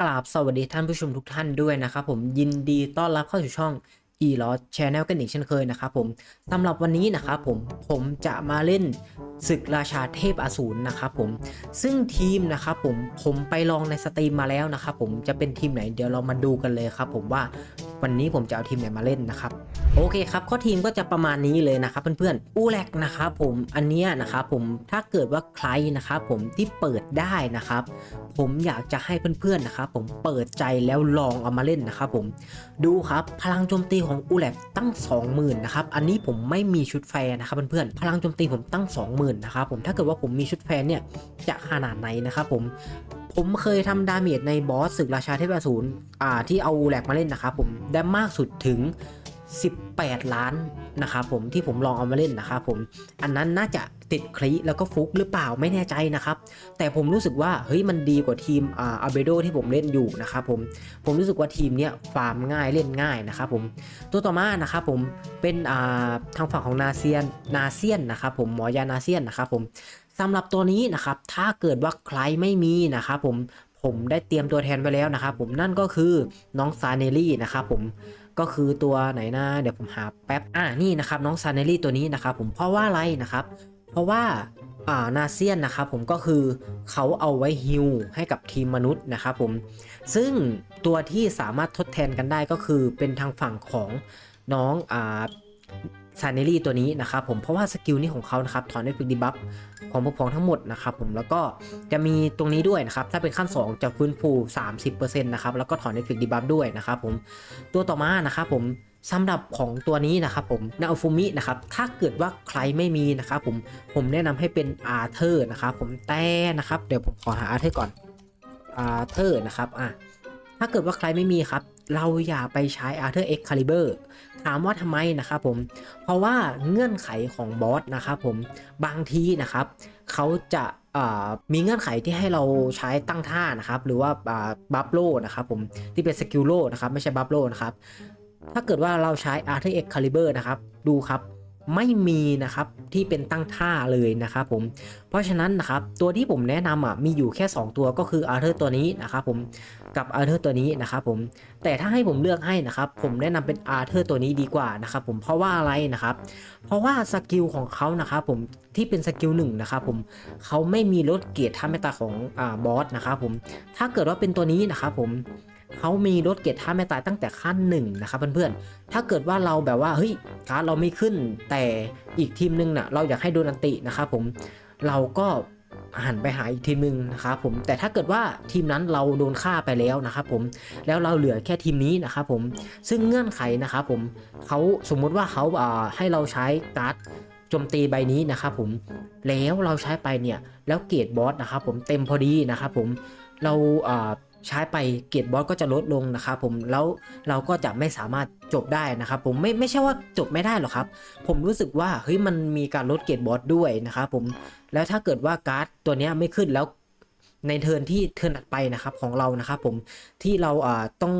กราบสวัสดีท่านผู้ชมทุกท่านด้วยนะครับผมยินดีต้อนรับเข้าสู่ช่อง e l o s Channel กันอีกเช่นเคยนะครับผมสำหรับวันนี้นะครับผมผมจะมาเล่นศึกราชาเทพอสูรนะครับผมซึ่งทีมนะครับผมผมไปลองในสตรีมมาแล้วนะครับผมจะเป็นทีมไหนเดี๋ยวเรามาดูกันเลยครับผมว่าวันนี้ผมจะเอาทีมไหนมาเล่นนะครับ โอเคครับข้อทีมก็จะประมาณนี้เลยนะครับเพื่อนๆอูแลกนะครับผมอันเนี้ยนะครับผมถ้าเกิดว่าใครนะครับผมที่เปิดได้นะครับผมอยากจะให้เพื่อนๆนะครับผมเปิดใจแล้วลองเอามาเล่นนะครับผมดูครับพลังโจมตีของอูแลกตั้ง 20,000นะครับอันนี้ผมไม่มีชุดแฟร์นะครับเพื่อนๆพลังโจมตีผมตั้ง 20,000นะครับผมถ้าเกิดว่าผมมีชุดแฟร์เนี่ยจะขนาดไหนนะครับผมผมเคยทำดาเมจในบอสศึกราชาเทพอสูรอ่าที่เอาแหลกมาเล่นนะครับผมได้มากสุดถึง 18 ล้านนะครับผมที่ผมลองเอามาเล่นนะครับผมอันนั้นน่าจะติดคลิแล้วก็ฟุกหรือเปล่าไม่แน่ใจนะครับ แต่ผมรู้สึกว่าเฮ้ยมันดีกว่าทีมอาอาเบโดที่ผมเล่นอยู่นะครับผมผมรู้สึกว่าทีมเนี้ยฟาร์มง่ายเล่นง่ายนะครับผมตัวต่อมานะครับผมเป็นาทางฝั่งของนาเซียนนาเซียนนะครับผมหมอยานาเซียนนะครับผมสำหรับตัวนี้นะครับถ้าเกิดว่าใครไม่มีนะครับผมผมได้เตรียมตัวแทนไปแล้วนะครับผมนั่นก็คือน้องซาเนลลี่นะครับผม ก็คือตัวไหนนะเดี๋ยวผมหาแป๊บอ่านี่นะครับน้องซานเนลลี่ตัวนี้นะครับผมเพราะว่าอะไรนะครับ เพราะว่าอ่านาเซียนนะครับผมก็คือเขาเอาไว้ฮิวให้กับทีมมนุษย์นะครับผมซึ่งตัวที่สามารถทดแทนกันได้ก็คือเป็นทางฝั่งของน้องอ่า ซาเนลี่ตัวนี้นะครับผมเพราะว่าสกิลนี้ของเขานะครับถอนได้ฟิกดีบัฟของพวกพ้องทั้งหมดนะครับผมแล้วก็จะมีตรงนี้ด้วยนะครับถ้าเป็นขั้น 2 จะฟื้นฟู 30%นะครับแล้วก็ถอนได้ฟิกดีบัฟด้วยนะครับผมตัวต่อมานะครับผมสำหรับของตัวนี้นะครับผมนาอฟูมินะครับถ้าเกิดว่าใครไม่มีนะครับผมผมแนะนำให้เป็นอาร์เธอร์นะครับผมแต่นะครับเดี๋ยวผมขอหาอาร์เธอร์ก่อนอาร์เธอร์นะครับอะ ถ้าเกิดว่าใครไม่มีครับ เราอย่าไปใช้ Arthur X Caliber ถามว่าทำไมนะครับผม เพราะว่าเงื่อนไขของบอสนะครับผมบางทีนะครับเขาจะมีเงื่อนไขที่ให้เราใช้ตั้งท่านะครับ หรือว่าบัฟโลนะครับผมที่เป็นสกิลโลนะครับ ไม่ใช่บัฟโลนะครับ ถ้าเกิดว่าเราใช้ Arthur X Caliber นะครับ ดูครับ ไม่มีนะครับที่เป็นตั้งท่าเลยนะครับผมเพราะฉะนั้นนะครับตัวที่ผมแนะนำอะมีอยู่แค่ 2 ตัวก็คือ Arthur ตัวนี้นะครับผมกับ Arthur ตัวนี้นะครับผมแต่ถ้าให้ผมเลือกให้นะครับผมแนะนำเป็นอาร์เธอร์ตัวนี้ดีกว่านะครับผมเพราะว่าอะไรนะครับเพราะว่าสกิลของเขานะครับผมที่เป็นสกิลหนึ่งนะครับผมเขาไม่มีลดเกียรติท่าเมตตาของอ่าบอสนะครับผมถ้าเกิดว่าเป็นตัวนี้นะครับผม เขามีลดเกียรติท่าเมตตายตั้งแต่ขั้นหนึ่งนะครับเพื่อนๆ ถ้าเกิดว่าเราแบบว่าเฮ้ยการเราไม่ขึ้นแต่อีกทีมหนึงน่ะเราอยากให้โดนอันตินะครับผมเราก็หันไปหาอีกทีมหนึ่งนะครับผมแต่ถ้าเกิดว่าทีมนั้นเราโดนฆ่าไปแล้วนะครับผมแล้วเราเหลือแค่ทีมนี้นะครับผมซึ่งเงื่อนไขนะครับผมเขาสมมุติว่าเขาอ่าให้เราใช้การ์ดโจมตีใบนี้นะครับผมแล้วเราใช้ไปเนี่ยแล้วเกรดบอสนะครับผมเต็มพอดีนะครับผมเราอ่า ใช้ไปเกรดบอสก็จะลดลงนะครับผมแล้วเราก็จะไม่สามารถจบได้นะครับผมไม่ไม่ใช่ว่าจบไม่ได้หรอกครับ ผมรู้สึกว่าเฮ้ยมันมีการลดเกรดบอสด้วยนะครับผมแล้วถ้าเกิดว่าการ์ดตัวนี้ไม่ขึ้นแล้วในเทิร์นที่เทิร์นถัดไปนะครับของเรานะครับผมที่เราอ่าต้อง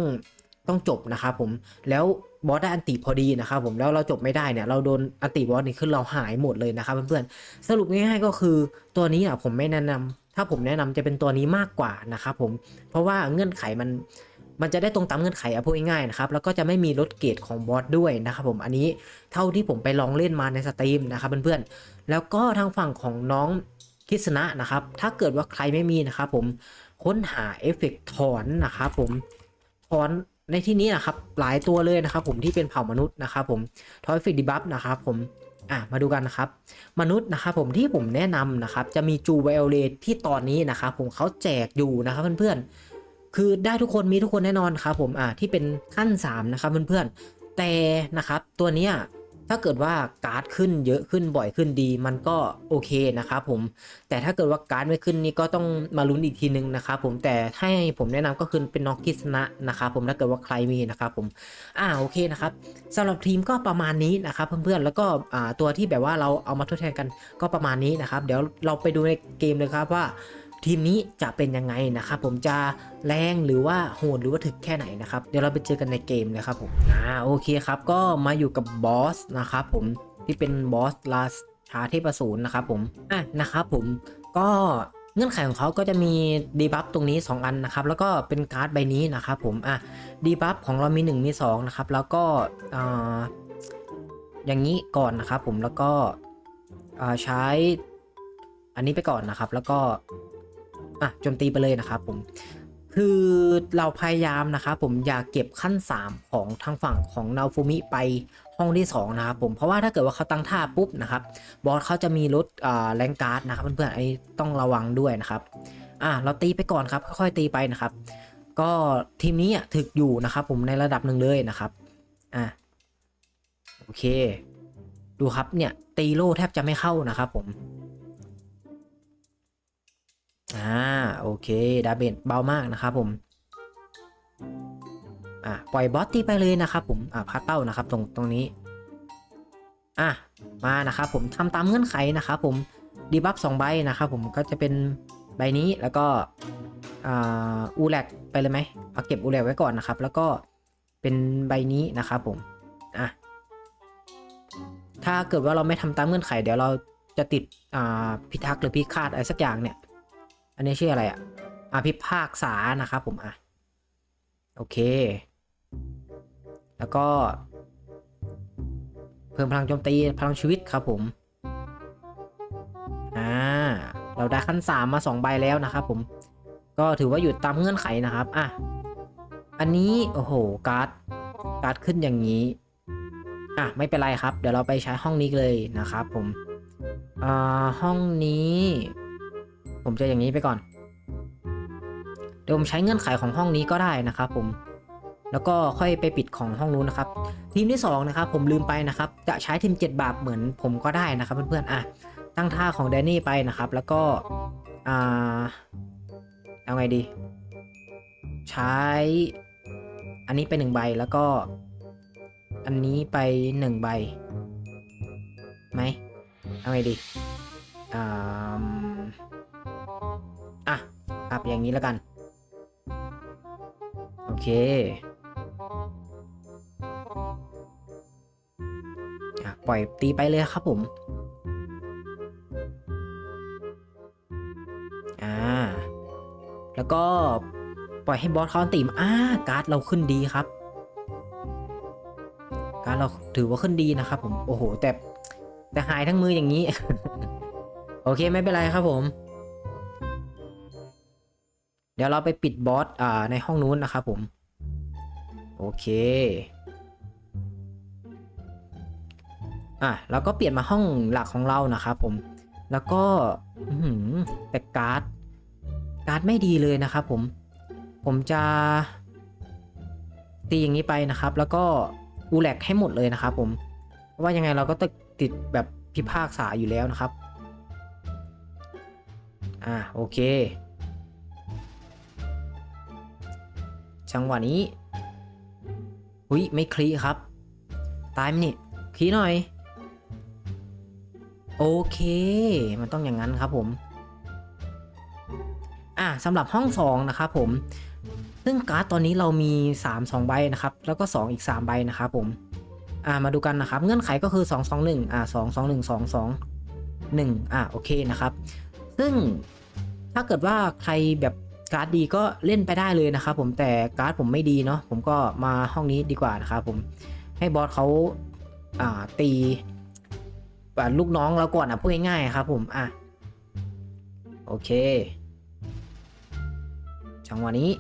ต้องจบนะครับผมแล้วบอสได้อันติพอดีนะครับผมแล้วเราจบไม่ได้เนี่ยเราโดนอันติบอสนี่ขึ้นเราหายหมดเลยนะครับเพื่อนๆสรุปง่ายๆก็คือตัวนี้อะผมไม่แนะนำ ถ้าผมแนะนำจะเป็นตัวนี้มากกว่านะครับผมเพราะว่าเงื่อนไขมันมันจะได้ตรงตามเงื่อนไขอะพูดง่ายๆนะครับแล้วก็จะไม่มีลดเกรดของบอสด้วยนะครับผมอันนี้เท่าที่ผมไปลองเล่นมาในสตรีมนะครับเพื่อนๆแล้วก็ทางฝั่งของน้องคิสนะนะครับถ้าเกิดว่าใครไม่มีนะครับผมค้นหาเอฟเฟกต์ถอนนะครับผมถอนในที่นี้นะครับหลายตัวเลยนะครับผมที่เป็นเผ่ามนุษย์นะครับผมทอยฟิกดีบัฟนะครับผม อะมาดูกันนะครับ มนุษย์นะครับผมที่ผมแนะนำนะครับ จะมีจูไวโอเลตที่ตอนนี้นะครับผมเขาแจกอยู่นะครับเพื่อนๆ คือได้ทุกคนมีทุกคนแน่นอนครับผมอ่าที่เป็นขั้น3นะครับเพื่อนๆ แต่นะครับตัวเนี้ย ถ้าเกิดว่าการ์ดขึ้นเยอะขึ้นบ่อยขึ้นดี มันก็โอเคนะครับผม แต่ถ้าเกิดว่าการ์ดไม่ขึ้นนี่ก็ต้องมาลุ้นอีกทีนึงนะครับผม แต่ให้ผมแนะนำก็คือเป็นน็อกกิสนะนะครับผม ถ้าเกิดว่าใครมีนะครับผม อ่าโอเคนะครับสำหรับทีมก็ประมาณนี้นะครับเพื่อนๆ แล้วก็อ่าตัวที่แบบว่าเราเอามาทดแทนกันก็ประมาณนี้นะครับ เดี๋ยวเราไปดูในเกมเลยครับว่า ทีมนี้จะเป็นยังไงนะครับผมจะแรงหรือว่าโหดหรือว่าถึกแค่ไหนนะครับเดี๋ยวเราไปเจอกันในเกมนะครับผมอ่าโอเคครับก็มาอยู่กับบอสนะครับผมที่เป็นบอสราชาเทพสูรนะครับผมอะนะครับผมก็เงื่อนไขของเขาก็จะมีดีบัฟตรงนี้ 2 อันนะครับ แล้วก็เป็นการ์ดใบนี้นะครับผมอะดีบัฟของเรามี 1 มี 2 นะครับ แล้วก็ออย่างนี้ก่อนนะครับผมแล้วก็ใช้อันนี้ไปก่อนนะครับ แล้วก็ อะโจมตีไปเลยนะครับผมคือเราพยายามนะครับผมอยากเก็บขั้น 3 ของทางฝั่งของนาฟูมิไปห้องที่ 2 นะครับผมเพราะว่าถ้าเกิดว่าเขาตั้งท่าปุ๊บนะครับบอสเขาจะมีรถอ่าแรงการ์ดนะครับเพื่อนๆไอ้ต้องระวังด้วยนะครับอะเราตีไปก่อนครับค่อยๆตีไปนะครับ ก็ทีมนี้ถึกอยู่นะครับผมในระดับหนึ่งเลยนะครับอะโอเค ดูครับเนี่ยตีโล่แทบจะไม่เข้านะครับผม อ่าโอเคดาเบนเบามากนะครับผมอะปล่อยบอสตีไปเลยนะครับผมอะพาเต้านะครับตรงตรงนี้อะมานะครับผมทำตามเงื่อนไขนะครับผมดีบัฟสองใบนะครับผมก็จะเป็นใบนี้แล้วก็อ่าอูแลกไปเลยไหมเอาเก็บอูแลกไว้ก่อนนะครับ แล้วก็เป็นใบนี้นะครับผมอะถ้าเกิดว่าเราไม่ทำตามเงื่อนไข เดี๋ยวเราจะติดอ่าพิทักษ์หรือพิฆาตอะไรสักอย่างเนี่ย อันนี้ชื่ออะไรอะอภิภาคษานะครับผมอะโอเค แล้วก็ เพิ่มพลังโจมตีพลังชีวิตครับผมอ่าเราได้ขั้น 3 มา 2 ใบแล้วนะครับผมก็ถือว่าอยู่ตามเงื่อนไขนะครับอะอันนี้โอ้โหการ์ดการ์ดขึ้นอย่างนี้อะไม่เป็นไรครับ เดี๋ยวเราไปใช้ห้องนี้เลยนะครับผมอ่าห้องนี้ ผมจะอย่างนี้ไปก่อน เดี๋ยวผมใช้เงื่อนไขของห้องนี้ก็ได้นะครับผม แล้วก็ค่อยไปปิดของห้องนู้นนะครับ ทีมที่2นะครับผมลืมไปนะครับ จะใช้ทีม7บาทเหมือนผมก็ได้นะครับเพื่อนๆอะตั้งท่าของแดนนี่ไปนะครับ แล้วก็อ่าเอาไงดี ใช้อันนี้ไปหนึ่งใบแล้วก็ อันนี้ไปหนึ่งใบไหมเอาไงดีอ่า บอย่างนี้แล้วกัน โอเคปล่อยตีไปเลยครับผม อ่า แล้วก็ปล่อยให้บอสเขาอันติมอ่าการ์ดเราขึ้นดีครับ การ์ดเราถือว่าขึ้นดีนะครับผม โอ้โห แต่แต่หายทั้งมืออย่างนี้ โอเคไม่เป็นไรครับผม ดี๋ยวเราไปปิดบอสอ่าในห้องนู้นนะครับผม โอเคอะแล้วก็เปลี่ยนมาห้องหลักของเรานะครับผม แล้วก็แต่การ์ดการ์ดไม่ดีเลยนะครับผม ผมจะตีอย่างนี้ไปนะครับ แล้วก็อูแลกให้หมดเลยนะครับผมเพราะว่ายังไงเราก็ต้องติดแบบพิพากษาอยู่แล้วนะครับ อ่าโอเค จังหวะนี้หุยไม่คลีครับ ตายไหมนี่คลีหน่อย โอเค มันต้องอย่างนั้นครับผม อะสำหรับห้อง2นะครับผมซึ่งการ์ดตอนนี้เรามี 3 2 ใบนะครับ แล้วก็ 2 อีก 3 ใบนะครับผมอ่ามาดูกันนะครับ เงื่อนไขก็คือ 2 2 1อ่า2 2 1 2 2 1อ่าโอเคนะครับ ซึ่งถ้าเกิดว่าใครแบบ การ์ดดีก็เล่นไปได้เลยนะครับผมแต่การ์ดผมไม่ดีเนาะผมก็มาห้องนี้ดีกว่านะครับผมให้บอสเขาอ่าตีลูกน้องเราก่อนอะพูดง่ายๆครับผมอะโอเคจังหวะนี้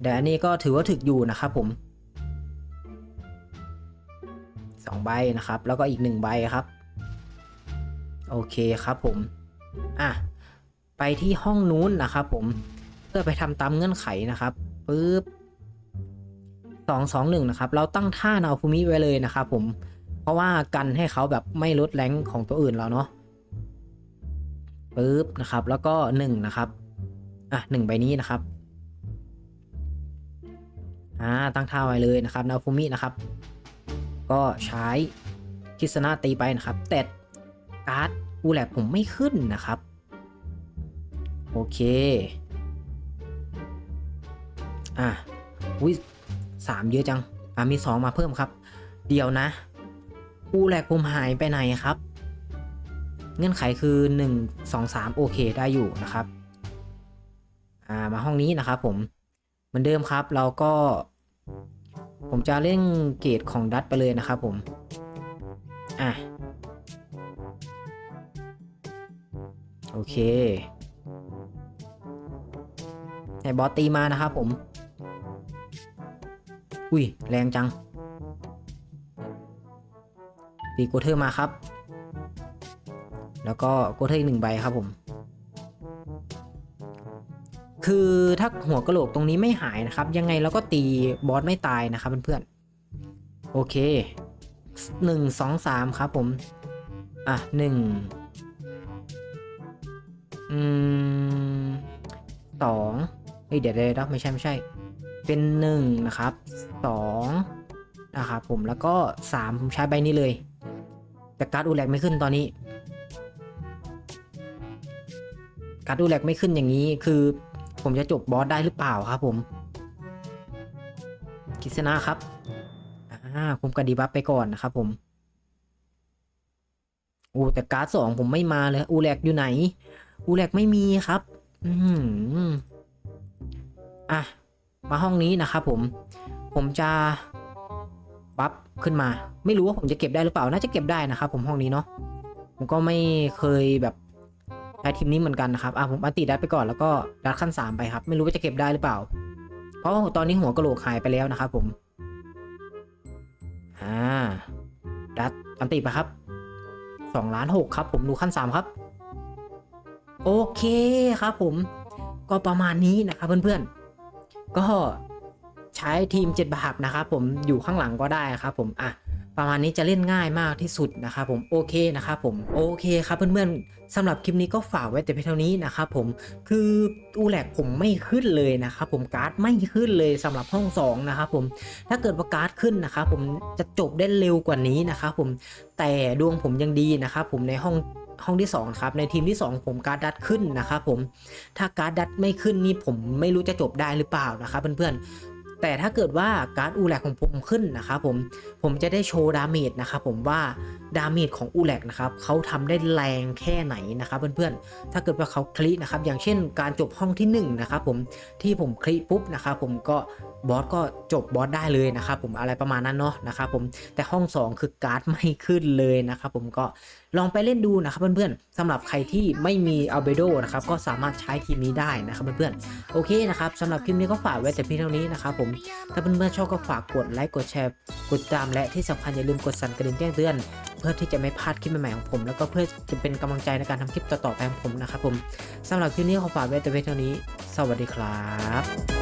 เดี๋ยวอันนี้ก็ถือว่าถึกอยู่นะครับผมสองใบนะครับ แล้วก็อีกหนึ่งใบครับ โอเคครับผม อะ ไปที่ห้องนู้นนะครับผมเพื่อไปทำตามเงื่อนไขนะครับปึ๊บสองสองหนึ่งนะครับ เราตั้งท่านาฟูมิไว้เลยนะครับผมเพราะว่ากันให้เขาแบบไม่ลดแรงของตัวอื่นเราเนาะปึ๊บนะครับ แล้วก็หนึ่งนะครับอะหนึ่งใบนี้นะครับอ่าตั้งท่าไว้เลยนะครับนาฟูมินะครับ ก็ใช้คิสนาตีไปนะครับ แต่การ์ดอูแลกผมไม่ขึ้นนะครับ เค อะอุ้ยสามเยอะจัง อะมีสองมาเพิ่มครับ เดี๋ยวนะ อูแลกผมหายไปไหนครับ เงื่อนไขคือ1 2 3โอเคได้อยู่นะครับ อ่ามาห้องนี้นะครับผม เหมือนเดิมครับเราก็ ผมจะเล่นเกรดของดัตไปเลยนะครับผม อะโอเค ให้บอสตีมานะครับผม อุ้ยแรงจังตีโกเทอร์มาครับ แล้วก็โกเทอร์อีกหนึ่งใบครับผม คือถ้าหัวกระโหลกตรงนี้ไม่หายนะครับ ยังไงเราก็ตีบอสไม่ตายนะครับเพื่อนๆ โอเคหนึ่งสองสามครับผม อะหนึ่ง เฮ้ยเดี๋ยวเดี๋ยวไม่ใช่ไม่ใช่ เป็นหนึ่งนะครับสองนะครับผมแล้วก็สามผมใช้ใบนี้เลย แต่การ์ดอูแลกไม่ขึ้นตอนนี้ การ์ดอูแลกไม่ขึ้นอย่างนี้คือ ผมจะจบบอสได้หรือเปล่าครับผมคิดนะครับอ่าผมกระดีบัฟไปก่อนนะครับผมอ้แต่การ์ดสองผมไม่มาเลยอูแลกอยู่ไหนอูแลกไม่มีครับ อืม อะ มาห้องนี้นะครับผม ผมจะบัฟขึ้นมา ไม่รู้ว่าผมจะเก็บได้หรือเปล่า น่าจะเก็บได้นะครับผมห้องนี้เนาะ ผมก็ไม่เคยแบบใช้ทีมนี้เหมือนกันนะครับอะผมอันติดัดไปก่อนแล้วก็ดัดขั้นสามไปครับ ไม่รู้ว่าจะเก็บได้หรือเปล่า เพราะตอนนี้หัวกระโหลกหายไปแล้วนะครับผม อ่า ดัดอันติไปครับสองล้านหกครับ ผมดูขั้นสามครับ โอเคครับผม ก็ประมาณนี้นะครับเพื่อนๆ ก็ใช้ทีมเจ็ดบาทนะครับผมอยู่ข้างหลังก็ได้ครับผมอะประมาณนี้จะเล่นง่ายมากที่สุดนะครับผมโอเคนะครับผมโอเคครับเพื่อนๆสำหรับคลิปนี้ก็ฝากไว้แต่เพียงเท่านี้นะครับผมคืออูแหลกผมไม่ขึ้นเลยนะครับผมการ์ดไม่ขึ้นเลยสำหรับห้อง2นะครับผมถ้าเกิดว่าการ์ดขึ้นนะครับผมจะจบได้เร็วกว่านี้นะครับผมแต่ดวงผมยังดีนะครับผมในห้อง ห้องที่2ครับในทีมที่ 2 ผมการ์ดดัดขึ้นนะครับผมถ้าการ์ดดัดไม่ขึ้นนี่ผมไม่รู้จะจบได้หรือเปล่านะครับเพื่อนๆแต่ถ้าเกิดว่าการ์ดอูแลกของผมขึ้นนะครับผมผมจะได้โชว์ดาเมจนะครับผมว่า ดาเมจของอูแลกนะครับเขาทำได้แรงแค่ไหนนะครับเพื่อนๆ ถ้าเกิดว่าเขาคลินะครับอย่างเช่นการจบห้องที่1นงนะครับผมที่ผมคลิปุ๊บนะครับผมก็บอสก็จบบอสได้เลยนะครับผมอะไรประมาณนั้นเนาะนะครับผมแต่ห้อง 2 คือการ์ดไม่ขึ้นเลยนะครับผมก็ลองไปเล่นดูนะครับเพื่อนๆสำหรับใครที่ไม่มีอัลเบโดนะครับก็สามารถใช้ทีมนี้ได้นะครับเพื่อนๆโอเคนะครับสำหรับคลิปนี้ก็ฝากไว้แต่เพียงเท่านี้นะครับผมถ้าเพื่อนๆชอบก็ฝากกดไลค์กดแชร์กดติดตามและที่สำคัญอย่าลืมกดสั่นกระดิ่งแจ้งเตือนเพื่อที่จะไม่พลาดคลิปใหม่ๆของผม แล้วก็เพื่อจะเป็นกำลังใจในการทำคลิปต่อๆไปของผมนะครับผมสำหรับคลิปนี้ขอฝากไว้แต่เพียงเท่านี้ สวัสดีครับ